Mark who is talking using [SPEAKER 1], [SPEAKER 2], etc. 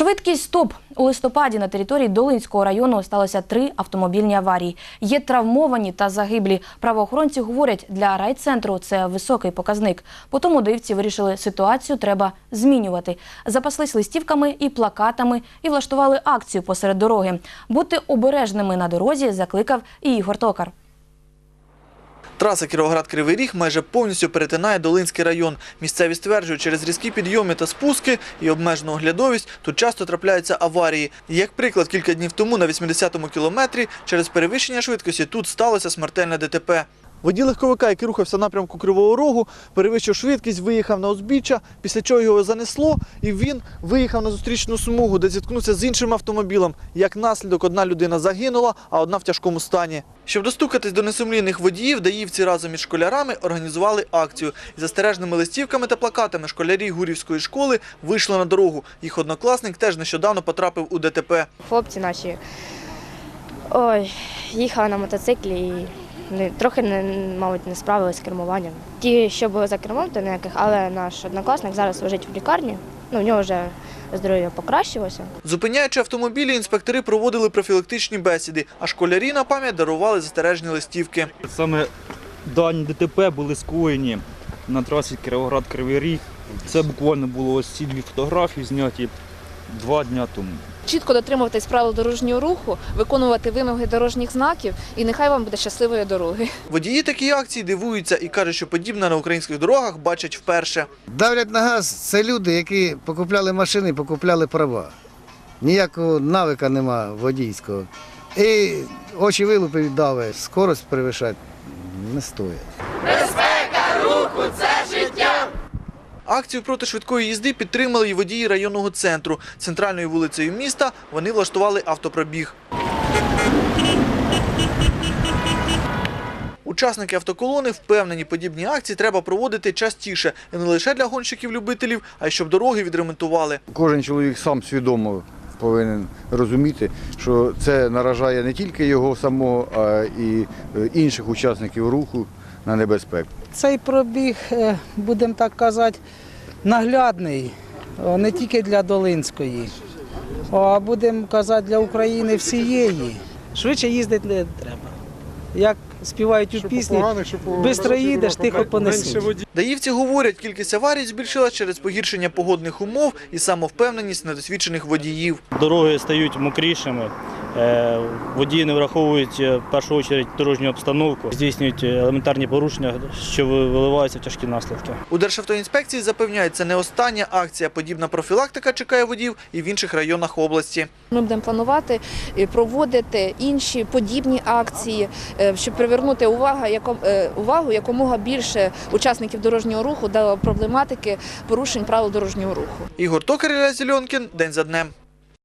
[SPEAKER 1] Швидкість стоп у листопаді на території Долинського району сталося три автомобільні аварії. Є травмовані та загиблі. Правоохоронці говорять, для райцентру це високий показник. Потім дивці вирішили, ситуацію треба змінювати. Запаслись листівками і плакатами і влаштували акцію посеред дороги. Бути обережними на дорозі закликав і Ігор Токар.
[SPEAKER 2] Траса Кіровоград-Кривий Ріг майже повністю перетинає Долинський район. Місцеві стверджують, через різкі підйоми та спуски і обмежену оглядовість тут часто трапляються аварії. Як приклад, кілька днів тому на 80-му кілометрі через перевищення швидкості тут сталося смертельне ДТП. Водій легковика, який рухався в напрямку Кривого Рогу, перевищив швидкість, виїхав на узбіччя, після чого його занесло, і він виїхав на зустрічну смугу, де зіткнувся з іншим автомобілем. Як наслідок, одна людина загинула, а одна в тяжкому стані. Щоб достукатись до несумлінних водіїв, даївці разом із школярами організували акцію. І застережними листівками та плакатами школярі Гурівської школи вийшли на дорогу. Їх однокласник теж нещодавно потрапив у ДТП.
[SPEAKER 3] Хлопці наші ой, їхали на мотоциклі і не, трохи, не, мабуть, не справилися з кермуванням. Ті, що були за кермом, то ніяких, але наш однокласник зараз лежить в лікарні. Ну, в нього вже здоров'я покращилося.
[SPEAKER 2] Зупиняючи автомобілі, інспектори проводили профілактичні бесіди, а школярі на пам'ять дарували застережні листівки.
[SPEAKER 4] Саме дані ДТП були скоєні на трасі Кіровоград-Кривий Ріг. Це буквально було ось ці дві фотографії зняті два дня тому.
[SPEAKER 5] Чітко дотримуватись правил дорожнього руху, виконувати вимоги дорожніх знаків, і нехай вам буде щасливої дороги.
[SPEAKER 2] Водії такі акції дивуються і кажуть, що подібне на українських дорогах бачать вперше.
[SPEAKER 6] Давлять на газ це люди, які покупляли машини, покупляли права. Ніякого навика нема водійського. І очі вилупи віддави, скорость перевищати не стоїть.
[SPEAKER 2] Акцію проти швидкої їзди підтримали і водії районного центру. Центральною вулицею міста вони влаштували автопробіг. Учасники автоколони впевнені, подібні акції треба проводити частіше. І не лише для гонщиків-любителів, а й щоб дороги відремонтували.
[SPEAKER 7] Кожен чоловік сам свідомо повинен розуміти, що це наражає не тільки його самого, а і е, інших учасників руху на небезпеку.
[SPEAKER 8] Цей пробіг, е, будемо так казати, наглядний, не тільки для Долинської, а будемо казати для України всієї. Швидше їздити не треба. Як співають у пісні, швидко їдеш, тихо понесуть.
[SPEAKER 2] Даївці говорять, кількість аварій збільшилась через погіршення погодних умов і самовпевненість недосвідчених водіїв.
[SPEAKER 9] Дороги стають мокрішими, е, водії не враховують е, в першу чергу дорожню обстановку, здійснюють елементарні порушення, що виливаються в тяжкі наслідки.
[SPEAKER 2] У Державтоінспекції запевняють, це не остання акція. Подібна профілактика чекає водіїв і в інших районах області.
[SPEAKER 5] Ми будемо планувати проводити інші подібні акції, е, щоб привернути увагу, яко- е, увагу якомога більше учасників дорожнього руху до проблематики порушень правил дорожнього руху.
[SPEAKER 2] Ігор Токар, Ілля Зеленкін. День за днем.